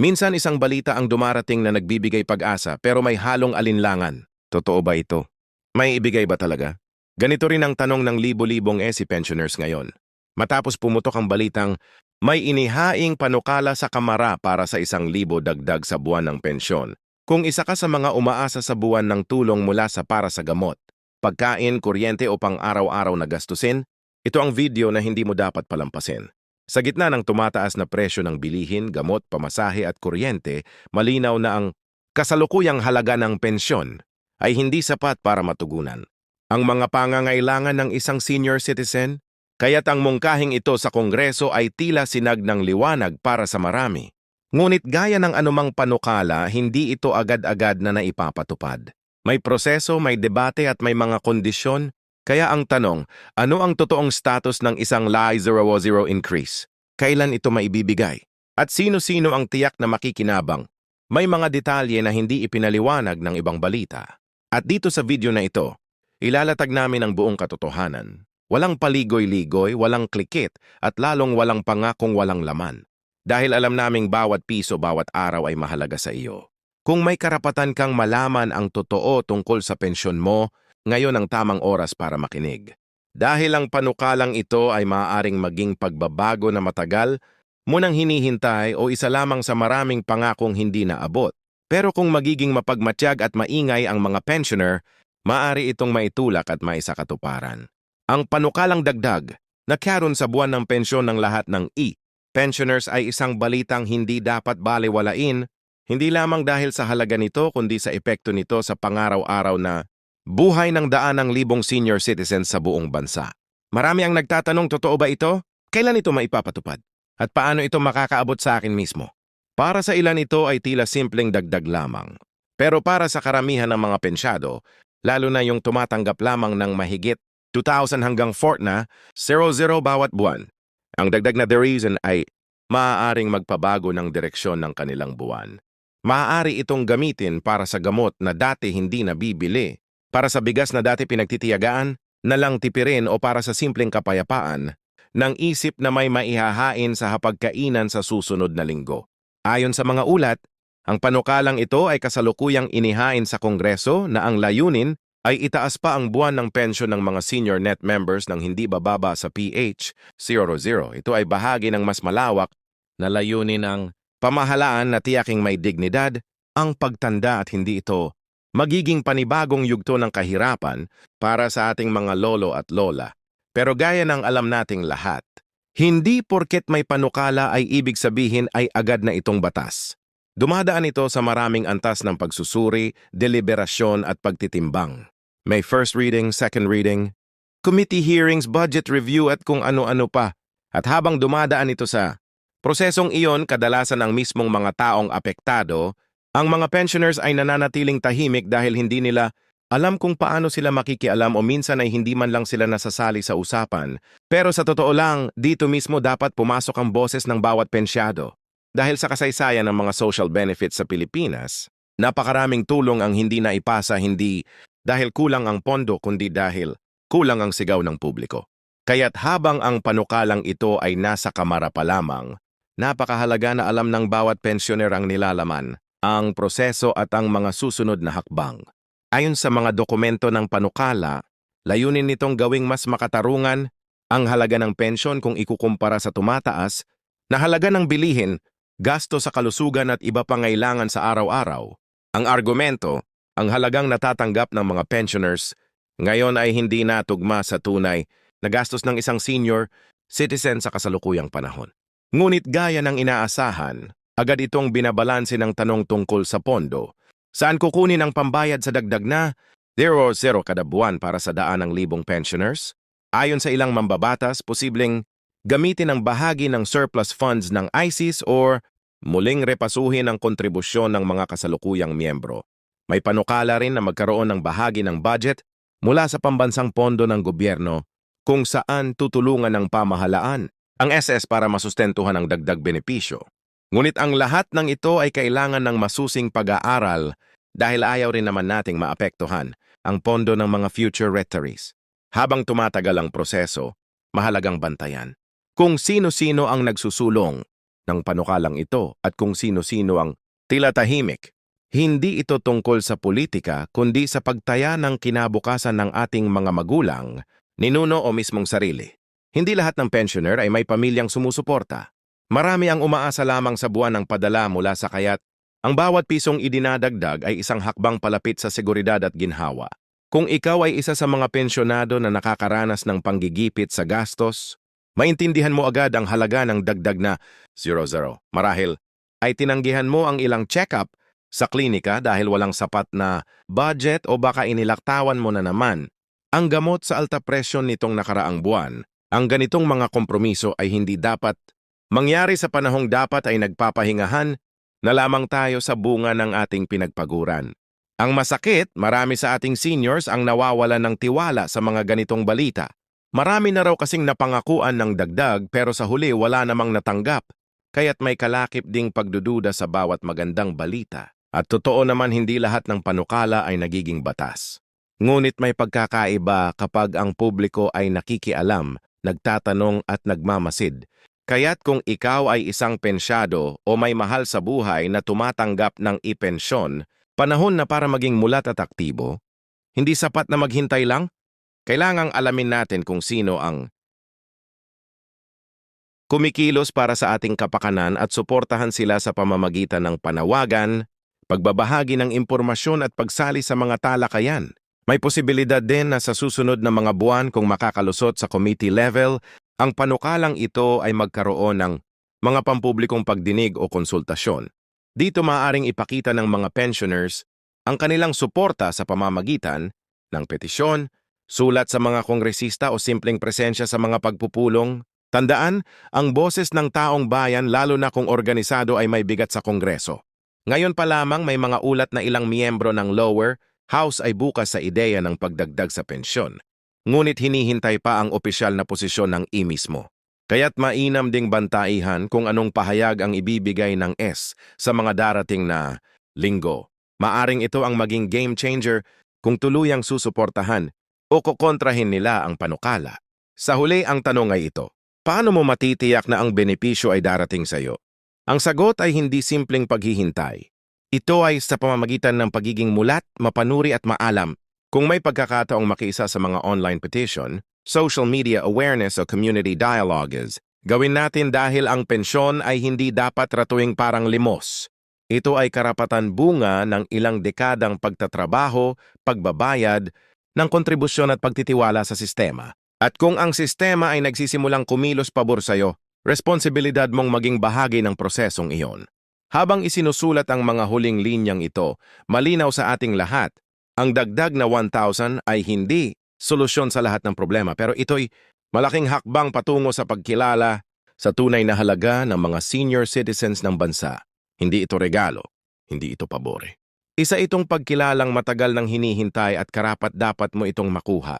Minsan isang balita ang dumarating na nagbibigay pag-asa pero may halong alinlangan. Totoo ba ito? May ibigay ba talaga? Ganito rin ang tanong ng libo-libong ESI pensioners ngayon. Matapos pumutok ang balitang may inihaing panukala sa kamara para sa isang libo dagdag sa buwan ng pensyon. Kung isa ka sa mga umaasa sa buwan ng tulong mula sa para sa gamot, pagkain, kuryente o pang araw-araw na gastusin, ito ang video na hindi mo dapat palampasin. Sa gitna ng tumataas na presyo ng bilihin, gamot, pamasahe at kuryente, malinaw na ang kasalukuyang halaga ng pensyon ay hindi sapat para matugunan. Ang mga pangangailangan ng isang senior citizen, kaya't ang mungkahing ito sa Kongreso ay tila sinag ng liwanag para sa marami. Ngunit gaya ng anumang panukala, hindi ito agad-agad na naipapatupad. May proseso, may debate at may mga kondisyon kaya ang tanong, ano ang totoong status ng isang LAI 000 increase? Kailan ito maibibigay? At sino-sino ang tiyak na makikinabang? May mga detalye na hindi ipinaliwanag ng ibang balita. At dito sa video na ito, ilalatag namin ang buong katotohanan. Walang paligoy-ligoy, walang klikit, at lalong walang pangakong walang laman. Dahil alam naming bawat piso bawat araw ay mahalaga sa iyo. Kung may karapatan kang malaman ang totoo tungkol sa pensyon mo, ngayon ang tamang oras para makinig. Dahil ang panukalang ito ay maaaring maging pagbabago na matagal, munang hinihintay o isa lamang sa maraming pangakong hindi naabot. Pero kung magiging mapagmatyag at maingay ang mga pensioner, maaari itong maitulak at maisakatuparan. Ang panukalang dagdag na karon sa buwan ng pensyon ng lahat ng E, pensioners ay isang balitang hindi dapat baliwalain, hindi lamang dahil sa halaga nito kundi sa epekto nito sa pangaraw-araw na Buhay ng daan ng libong senior citizens sa buong bansa. Marami ang nagtatanong, totoo ba ito? Kailan ito maipapatupad? At paano ito makakaabot sa akin mismo? Para sa ilan ito ay tila simpleng dagdag lamang. Pero para sa karamihan ng mga pensyado, lalo na yung tumatanggap lamang ng mahigit 2,000 hanggang 4 na, 0-0 bawat buwan. Ang dagdag na the reason ay maaaring magpabago ng direksyon ng kanilang buwan. Maaari itong gamitin para sa gamot na dati hindi nabibili para sa bigas na dati pinagtitiyagaan, na lang tipirin o para sa simpleng kapayapaan, ng isip na may maihahain sa hapagkainan sa susunod na linggo. Ayon sa mga ulat, ang panukalang ito ay kasalukuyang inihain sa Kongreso na ang layunin ay itaas pa ang buwan ng pensyon ng mga senior net members ng hindi bababa sa PH 00. Ito ay bahagi ng mas malawak na layunin ng pamahalaan na tiyaking may dignidad, ang pagtanda at hindi ito magiging panibagong yugto ng kahirapan para sa ating mga lolo at lola. Pero gaya ng alam nating lahat, hindi porket may panukala ay ibig sabihin ay agad na itong batas. Dumadaan ito sa maraming antas ng pagsusuri, deliberasyon at pagtitimbang. May first reading, second reading, committee hearings, budget review at kung ano-ano pa. At habang dumadaan ito sa prosesong iyon, kadalasan ang mismong mga taong apektado ang mga pensioners ay nananatiling tahimik dahil hindi nila alam kung paano sila makikialam o minsan ay hindi man lang sila nasasali sa usapan. Pero sa totoo lang, dito mismo dapat pumasok ang boses ng bawat pensyado. Dahil sa kasaysayan ng mga social benefits sa Pilipinas, napakaraming tulong ang hindi naipasa hindi dahil kulang ang pondo kundi dahil kulang ang sigaw ng publiko. Kaya't habang ang panukalang ito ay nasa kamara pa lamang, napakahalaga na alam ng bawat pensioner ang nilalaman ang proseso at ang mga susunod na hakbang. Ayon sa mga dokumento ng panukala, layunin nitong gawing mas makatarungan ang halaga ng pensyon kung ikukumpara sa tumataas na halaga ng bilihin, gasto sa kalusugan at iba pangailangan sa araw-araw. Ang argumento, ang halagang natatanggap ng mga pensioners ngayon ay hindi natugma sa tunay na gastos ng isang senior citizen sa kasalukuyang panahon. Ngunit gaya ng inaasahan, agad itong binabalanse ng tanong tungkol sa pondo. Saan kukunin ang pambayad sa dagdag na 0 0 kada buwan para sa daan ng libong pensioners? Ayon sa ilang mambabatas, posibleng gamitin ang bahagi ng surplus funds ng ISIS or muling repasuhin ang kontribusyon ng mga kasalukuyang miyembro. May panukala rin na magkaroon ng bahagi ng budget mula sa pambansang pondo ng gobyerno kung saan tutulungan ng pamahalaan ang SS para masustentuhan ang dagdag benepisyo. Ngunit ang lahat ng ito ay kailangan ng masusing pag-aaral dahil ayaw rin naman nating maapektuhan ang pondo ng mga future retirees. Habang tumatagal ang proseso, mahalagang bantayan kung sino-sino ang nagsusulong ng panukalang ito at kung sino-sino ang tila tahimik. Hindi ito tungkol sa politika kundi sa pagtaya ng kinabukasan ng ating mga magulang, ninuno o mismong sarili. Hindi lahat ng pensioner ay may pamilyang sumusuporta. Marami ang umaasa lamang sa buwan ng padala mula sa kayat. Ang bawat pisong idinadagdag ay isang hakbang palapit sa seguridad at ginhawa. Kung ikaw ay isa sa mga pensyonado na nakakaranas ng panggigipit sa gastos, maintindihan mo agad ang halaga ng dagdag na 00. Marahil ay tinanggihan mo ang ilang check-up sa klinika dahil walang sapat na budget o baka inilaktawan mo na naman ang gamot sa alta presyon nitong nakaraang buwan. Ang ganitong mga kompromiso ay hindi dapat mangyari sa panahong dapat ay nagpapahingahan na lamang tayo sa bunga ng ating pinagpaguran. Ang masakit, marami sa ating seniors ang nawawala ng tiwala sa mga ganitong balita. Marami na raw kasing napangakuan ng dagdag pero sa huli wala namang natanggap, kaya't may kalakip ding pagdududa sa bawat magandang balita. At totoo naman hindi lahat ng panukala ay nagiging batas. Ngunit may pagkakaiba kapag ang publiko ay nakikialam, nagtatanong at nagmamasid. Kaya't kung ikaw ay isang pensyado o may mahal sa buhay na tumatanggap ng ipensyon, panahon na para maging mulat at aktibo, hindi sapat na maghintay lang. Kailangang alamin natin kung sino ang kumikilos para sa ating kapakanan at suportahan sila sa pamamagitan ng panawagan, pagbabahagi ng impormasyon at pagsali sa mga talakayan. May posibilidad din na sa susunod na mga buwan kung makakalusot sa committee level, ang panukalang ito ay magkaroon ng mga pampublikong pagdinig o konsultasyon. Dito maaaring ipakita ng mga pensioners ang kanilang suporta sa pamamagitan ng petisyon, sulat sa mga kongresista o simpleng presensya sa mga pagpupulong. Tandaan, ang boses ng taong bayan lalo na kung organisado ay may bigat sa kongreso. Ngayon pa lamang may mga ulat na ilang miyembro ng lower house ay bukas sa ideya ng pagdagdag sa pensyon. Ngunit hinihintay pa ang opisyal na posisyon ng I mismo. Kaya't mainam ding bantaihan kung anong pahayag ang ibibigay ng S sa mga darating na linggo. Maaring ito ang maging game changer kung tuluyang susuportahan o kukontrahin nila ang panukala. Sa huli ang tanong ay ito, paano mo matitiyak na ang benepisyo ay darating sa iyo? Ang sagot ay hindi simpleng paghihintay. Ito ay sa pamamagitan ng pagiging mulat, mapanuri at maalam. Kung may pagkakataong makiisa sa mga online petition, social media awareness o community dialogues, gawin natin dahil ang pensyon ay hindi dapat ratuing parang limos. Ito ay karapatan bunga ng ilang dekadang pagtatrabaho, pagbabayad, ng kontribusyon at pagtitiwala sa sistema. At kung ang sistema ay nagsisimulang kumilos pabor sa'yo, responsibilidad mong maging bahagi ng prosesong iyon. Habang isinusulat ang mga huling linyang ito, malinaw sa ating lahat, ang dagdag na 1,000 ay hindi solusyon sa lahat ng problema pero ito'y malaking hakbang patungo sa pagkilala sa tunay na halaga ng mga senior citizens ng bansa. Hindi ito regalo, hindi ito pabore. Isa itong pagkilalang matagal nang hinihintay at karapat dapat mo itong makuha.